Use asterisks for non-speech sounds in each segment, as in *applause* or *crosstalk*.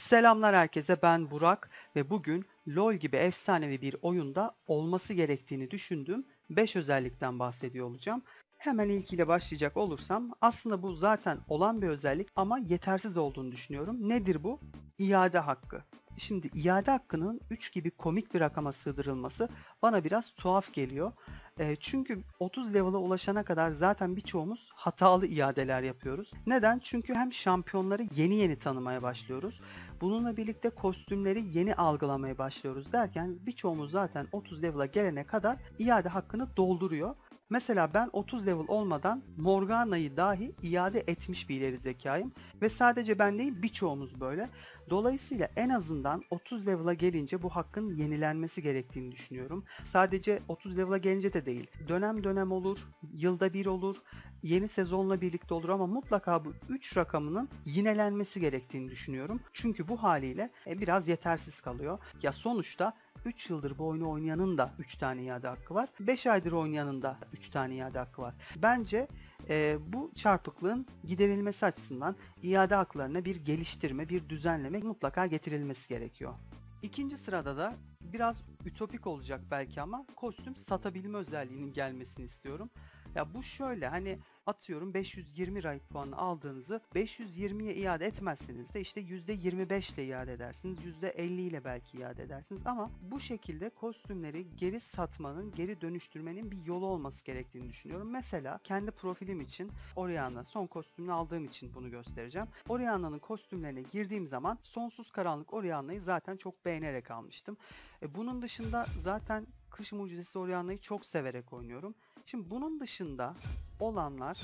Selamlar herkese ben Burak ve bugün LoL gibi efsanevi bir oyunda olması gerektiğini düşündüğüm 5 özellikten bahsediyor olacağım. Hemen ilkiyle başlayacak olursam aslında bu zaten olan bir özellik ama yetersiz olduğunu düşünüyorum. Nedir bu? İade hakkı. Şimdi iade hakkının 3 gibi komik bir rakama sığdırılması bana biraz tuhaf geliyor. E, çünkü 30 level'a ulaşana kadar zaten birçoğumuz hatalı iadeler yapıyoruz. Neden? Çünkü hem şampiyonları yeni yeni tanımaya başlıyoruz. Bununla birlikte kostümleri yeni algılamaya başlıyoruz derken birçoğumuz zaten 30 level'a gelene kadar iade hakkını dolduruyor. Mesela ben 30 level olmadan Morgana'yı dahi iade etmiş bir ileri zekayım. Ve sadece ben değil birçoğumuz böyle. Dolayısıyla en azından 30 level'a gelince bu hakkın yenilenmesi gerektiğini düşünüyorum. Sadece 30 level'a gelince de değil. Dönem dönem olur, yılda bir olur, yeni sezonla birlikte olur ama mutlaka bu 3 rakamının yinelenmesi gerektiğini düşünüyorum. Çünkü bu haliyle e, biraz yetersiz kalıyor. Ya sonuçta 3 yıldır bu oyunu oynayanın da 3 tane iade hakkı var. 5 aydır oynayanın da 3 tane iade hakkı var. Bence e, bu çarpıklığın giderilmesi açısından iade haklarına bir geliştirme, bir düzenleme mutlaka getirilmesi gerekiyor. İkinci sırada da biraz ütopik olacak belki ama kostüm satabilme özelliğinin gelmesini istiyorum. Ya bu şöyle hani atıyorum 520 raid puanı aldığınızı 520'ye iade etmezseniz de işte %25 ile iade edersiniz. %50 ile belki iade edersiniz ama bu şekilde kostümleri geri satmanın, geri dönüştürmenin bir yolu olması gerektiğini düşünüyorum. Mesela kendi profilim için Orianna son kostümünü aldığım için bunu göstereceğim. Orianna'nın kostümlerine girdiğim zaman Sonsuz Karanlık Orianna'yı zaten çok beğenerek almıştım. E, bunun dışında zaten Kış Mucizesi Orianna'yı çok severek oynuyorum. Şimdi bunun dışında olanlar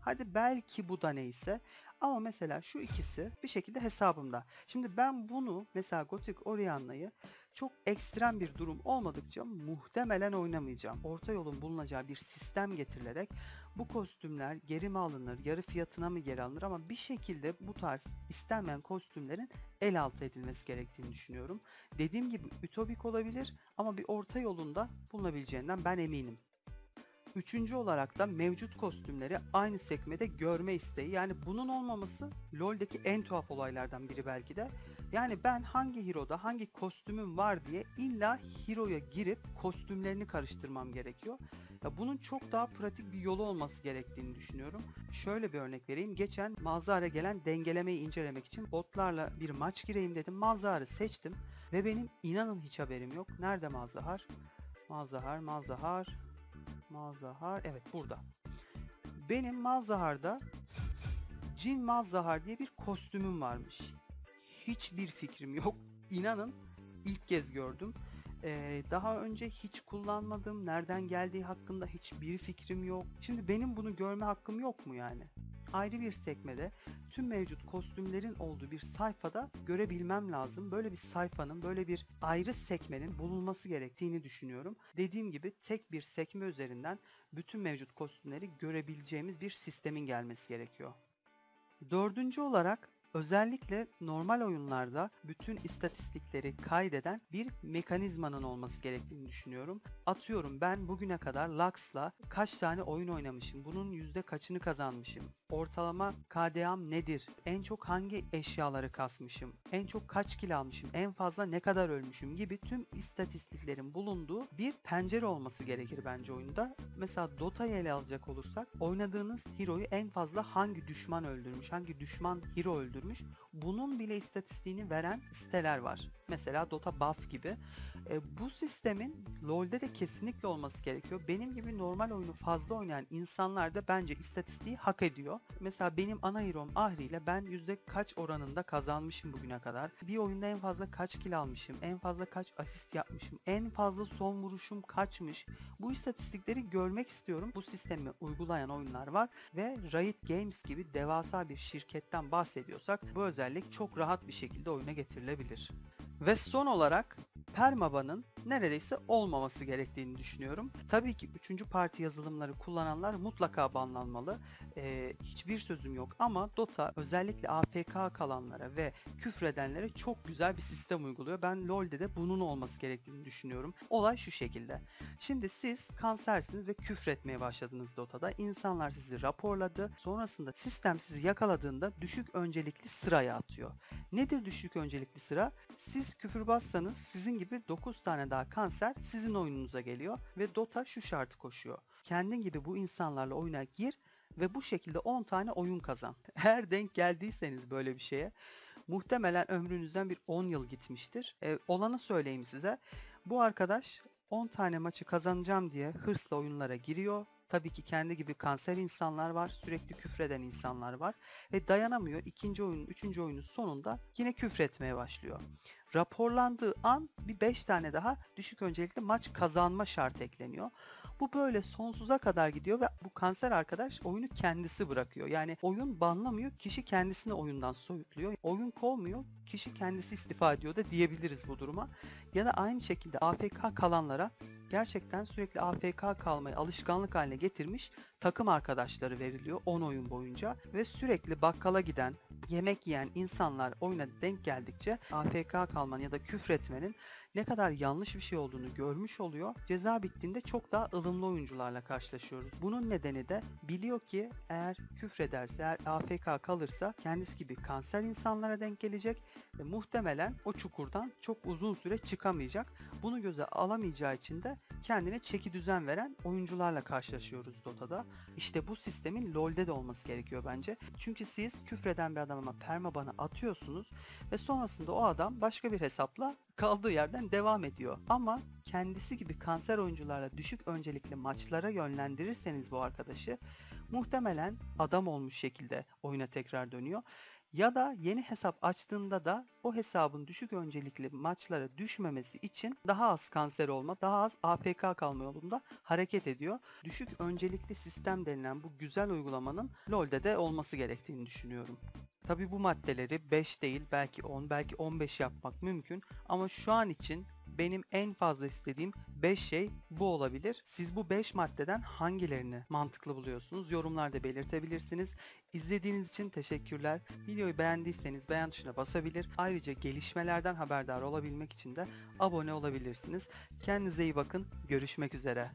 hadi belki bu da neyse ama mesela şu ikisi bir şekilde hesabımda. Şimdi ben bunu mesela Gothic Orianna'yı çok ekstrem bir durum olmadıkça muhtemelen oynamayacağım. Orta yolun bulunacağı bir sistem getirilerek bu kostümler geri mi alınır, yarı fiyatına mı geri alınır ama bir şekilde bu tarz istenmeyen kostümlerin el altı edilmesi gerektiğini düşünüyorum. Dediğim gibi ütopik olabilir ama bir orta yolunda bulunabileceğinden ben eminim. Üçüncü olarak da mevcut kostümleri aynı sekmede görme isteği. Yani bunun olmaması LoL'deki en tuhaf olaylardan biri belki de. Yani ben hangi hero'da hangi kostümüm var diye illa hero'ya girip kostümlerini karıştırmam gerekiyor. Ya bunun çok daha pratik bir yolu olması gerektiğini düşünüyorum. Şöyle bir örnek vereyim. Geçen Malzahar'a gelen dengelemeyi incelemek için botlarla bir maç gireyim dedim. Malzahar'ı seçtim ve benim inanın hiç haberim yok. Nerede Malzahar? Malzahar, Malzahar, Malzahar. Evet burada. Benim Malzahar'da Cin Malzahar diye bir kostümüm varmış. Hiçbir fikrim yok. İnanın ilk kez gördüm. Ee, daha önce hiç kullanmadım. Nereden geldiği hakkında hiçbir fikrim yok. Şimdi benim bunu görme hakkım yok mu yani? Ayrı bir sekmede tüm mevcut kostümlerin olduğu bir sayfada görebilmem lazım. Böyle bir sayfanın, böyle bir ayrı sekmenin bulunması gerektiğini düşünüyorum. Dediğim gibi tek bir sekme üzerinden bütün mevcut kostümleri görebileceğimiz bir sistemin gelmesi gerekiyor. Dördüncü olarak Özellikle normal oyunlarda bütün istatistikleri kaydeden bir mekanizmanın olması gerektiğini düşünüyorum. Atıyorum ben bugüne kadar Lux'la kaç tane oyun oynamışım, bunun yüzde kaçını kazanmışım, ortalama KDA'm nedir, en çok hangi eşyaları kasmışım, en çok kaç kill almışım, en fazla ne kadar ölmüşüm gibi tüm istatistiklerin bulunduğu bir pencere olması gerekir bence oyunda. Mesela Dota'yı ele alacak olursak oynadığınız hero'yu en fazla hangi düşman öldürmüş, hangi düşman hero öldürmüş öldürmüş. Bunun bile istatistiğini veren siteler var. Mesela Dota Buff gibi. E, bu sistemin LoL'de de kesinlikle olması gerekiyor. Benim gibi normal oyunu fazla oynayan insanlar da bence istatistiği hak ediyor. Mesela benim ana hero'm Ahri ile ben yüzde kaç oranında kazanmışım bugüne kadar. Bir oyunda en fazla kaç kill almışım, en fazla kaç asist yapmışım, en fazla son vuruşum kaçmış. Bu istatistikleri görmek istiyorum. Bu sistemi uygulayan oyunlar var ve Riot Games gibi devasa bir şirketten bahsediyorsak bu özellik çok rahat bir şekilde oyuna getirilebilir. Ve son olarak Permaba'nın neredeyse olmaması gerektiğini düşünüyorum. Tabii ki üçüncü parti yazılımları kullananlar mutlaka banlanmalı. Ee, hiçbir sözüm yok ama Dota özellikle AFK kalanlara ve küfredenlere çok güzel bir sistem uyguluyor. Ben LoL'de de bunun olması gerektiğini düşünüyorum. Olay şu şekilde. Şimdi siz kansersiniz ve küfretmeye başladınız Dota'da. İnsanlar sizi raporladı. Sonrasında sistem sizi yakaladığında düşük öncelikli sıraya atıyor. Nedir düşük öncelikli sıra? Siz küfürbazsanız sizin gibi 9 tane daha kanser sizin oyununuza geliyor ve Dota şu şartı koşuyor. Kendin gibi bu insanlarla oyuna gir ve bu şekilde 10 tane oyun kazan. *laughs* Eğer denk geldiyseniz böyle bir şeye muhtemelen ömrünüzden bir 10 yıl gitmiştir. E, olanı söyleyeyim size. Bu arkadaş 10 tane maçı kazanacağım diye hırsla oyunlara giriyor. Tabii ki kendi gibi kanser insanlar var, sürekli küfreden insanlar var ve dayanamıyor. İkinci oyunun, üçüncü oyunun sonunda yine küfretmeye başlıyor. Raporlandığı an bir 5 tane daha düşük öncelikli maç kazanma şartı ekleniyor. Bu böyle sonsuza kadar gidiyor ve bu kanser arkadaş oyunu kendisi bırakıyor. Yani oyun banlamıyor, kişi kendisini oyundan soyutluyor. Oyun kovmuyor, kişi kendisi istifa ediyor da diyebiliriz bu duruma. Ya da aynı şekilde AFK kalanlara gerçekten sürekli AFK kalmayı alışkanlık haline getirmiş takım arkadaşları veriliyor 10 oyun boyunca ve sürekli bakkala giden, yemek yiyen insanlar oyuna denk geldikçe AFK kalmanın ya da küfretmenin ne kadar yanlış bir şey olduğunu görmüş oluyor. Ceza bittiğinde çok daha ılımlı oyuncularla karşılaşıyoruz. Bunun nedeni de biliyor ki eğer küfrederse, eğer AFK kalırsa kendisi gibi kanser insanlara denk gelecek ve muhtemelen o çukurdan çok uzun süre çıkamayacak. Bunu göze alamayacağı için de kendine çeki düzen veren oyuncularla karşılaşıyoruz Dota'da. İşte bu sistemin LoL'de de olması gerekiyor bence. Çünkü siz küfreden bir adama permabanı atıyorsunuz ve sonrasında o adam başka bir hesapla kaldığı yerden devam ediyor. Ama kendisi gibi kanser oyuncularla düşük öncelikli maçlara yönlendirirseniz bu arkadaşı muhtemelen adam olmuş şekilde oyuna tekrar dönüyor. Ya da yeni hesap açtığında da o hesabın düşük öncelikli maçlara düşmemesi için daha az kanser olma, daha az AFK kalma yolunda hareket ediyor. Düşük öncelikli sistem denilen bu güzel uygulamanın LoL'de de olması gerektiğini düşünüyorum. Tabi bu maddeleri 5 değil belki 10 belki 15 yapmak mümkün ama şu an için benim en fazla istediğim 5 şey bu olabilir. Siz bu 5 maddeden hangilerini mantıklı buluyorsunuz? Yorumlarda belirtebilirsiniz. İzlediğiniz için teşekkürler. Videoyu beğendiyseniz beğen tuşuna basabilir. Ayrıca gelişmelerden haberdar olabilmek için de abone olabilirsiniz. Kendinize iyi bakın. Görüşmek üzere.